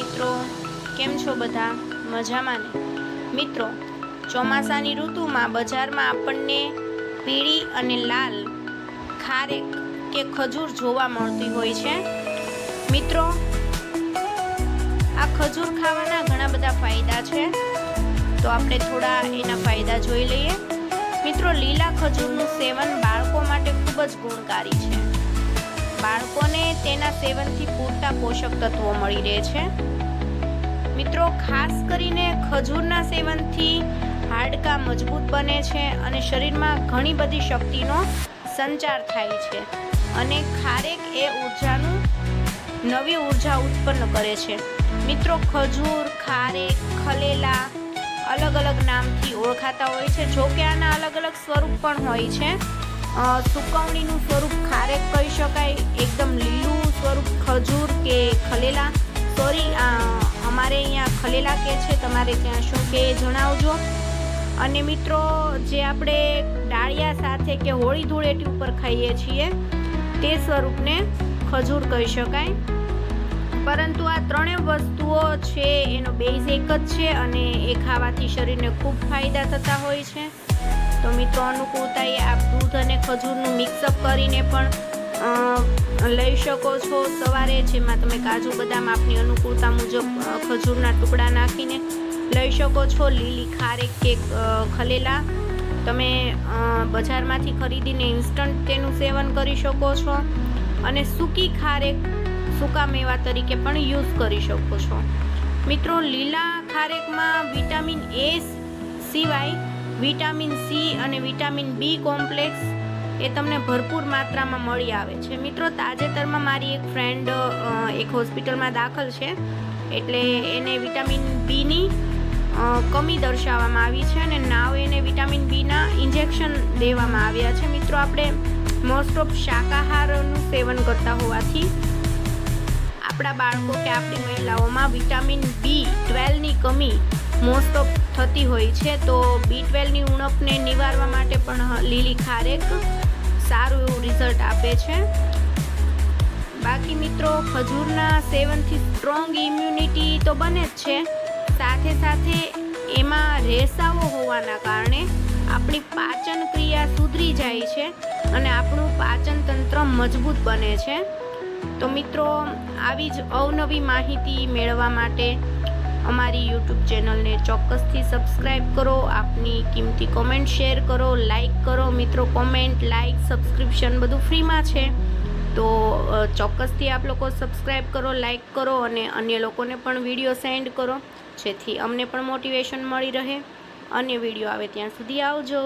મિત્રો, કેમ છો બધા? મજામાં ને? મિત્રો, ચોમાસાની ઋતુમાં બજારમાં આપણને પીળી અને લાલ ખારેક કે ખજૂર જોવા મળતી હોય છે. મિત્રો, આ ખજૂર ખાવાના ઘણા બધા ફાયદા છે. તો આપણે થોડા એના ફાયદા જોઈ લઈએ. મિત્રો, લીલા ખજૂરનું સેવન બાળકો માટે ખૂબ જ ગુણકારી છે. બાળકોને તેના સેવનથી પૂરતા પોષક તત્વો મળી રહે છે. મિત્રો, ખાસ કરીને ખજૂરના સેવનથી હાડકાં મજબૂત બને છે અને શરીરમાં ઘણી બધી શક્તિનો સંચાર થાય છે અને ખારેક એ ઉર્જાનું નવી ઊર્જા ઉત્પન્ન કરે છે. મિત્રો, ખજૂર, ખારેક, ખલેલા અલગ અલગ નામથી ઓળખાતા હોય છે જો કે આના અલગ અલગ સ્વરૂપ પણ હોય છે. સુકવણીનું સ્વરૂપ ખારેક કહી શકાય. એકદમ લીલું સ્વરૂપ ખજૂર કે ખલેલા. સોરી અમારે અહીંયા ખલેલા કે છે, તમારે ત્યાં શું કે જણાવજો. અને મિત્રો, જે આપણે ડાળિયા સાથે કે હોળી ધૂળેટી ઉપર ખાઈએ છીએ, તે સ્વરૂપને ખજૂર કહી શકાય. પરંતુ આ ત્રણેય વસ્તુઓ છે, એનો બેઝ એક જ છે અને એ ખાવાથી શરીરને ખૂબ ફાયદા થતા હોય છે. તો મિત્રો, અનુકૂળતાએ આપ દૂધ અને ખજૂરનું મિક્સઅપ કરીને પણ લઈ શકો છો સવારે જેમાં તમે કાજુ બદામ આપની અનુકૂળતા મુજબ ખજૂરના ટુકડા નાખીને લઈ શકો છો. લીલી ખારેક કે ખલેલા. તમે બજારમાંથી ખરીદીને ઇન્સ્ટન્ટ તેનું સેવન કરી શકો છો. અને સૂકી ખારેક સૂકા મેવા તરીકે પણ યુઝ કરી શકો છો. મિત્રો, લીલા ખારેકમાં વિટામિન એ સિવાય વિટામિન સી અને વિટામિન બી કોમ્પ્લેક્સ એ તમને ભરપૂર માત્રામાં મળી આવે છે. મિત્રો, તાજેતરમાં મારી એક ફ્રેન્ડ એક હોસ્પિટલમાં દાખલ છે. એટલે એને વિટામિન બીની કમી દર્શાવવામાં આવી છે અને નાવ એને વિટામિન બીના ઇન્જેક્શન દેવામાં આવ્યા છે. મિત્રો, આપણે મોસ્ટ ઓફ શાકાહારનું સેવન કરતા હોવાથી આપણા બાળકો કે આપણી મહિલાઓમાં વિટામિન બી ટ્વેલ્વની કમી મોસ્ટ ઓફ થતી હોય છે. તો બી ટ્વેલ્વની ઉણપને નિવારવા માટે પણ લીલી ખારેક સારું એવું રિઝલ્ટ આપે છે. બાકી મિત્રો, ખજૂરના સેવનથી સ્ટ્રોંગ ઇમ્યુનિટી તો બને જ છે. સાથે સાથે એમાં રેસાઓ હોવાના કારણે આપણી પાચન ક્રિયા સુધરી જાય છે અને આપણું પાચન તંત્ર મજબૂત બને છે. તો મિત્રો, આવી જ અવનવી માહિતી મેળવવા માટે અમારી યુટ્યુબ ચેનલને ચોક્કસથી સબસ્ક્રાઈબ કરો, આપની કિંમતી કોમેન્ટ શેર કરો લાઇક કરો. મિત્રો કોમેન્ટ લાઇક સબસ્ક્રિપ્શન બધું ફ્રીમાં છે. તો ચોક્કસથી આપ લોકો સબસ્ક્રાઈબ કરો લાઇક કરો અને અન્ય લોકોને પણ વીડિયો સેન્ડ કરો, જેથી અમને પણ મોટિવેશન મળી રહે અને વીડિયો આવે ત્યાં સુધી આવજો.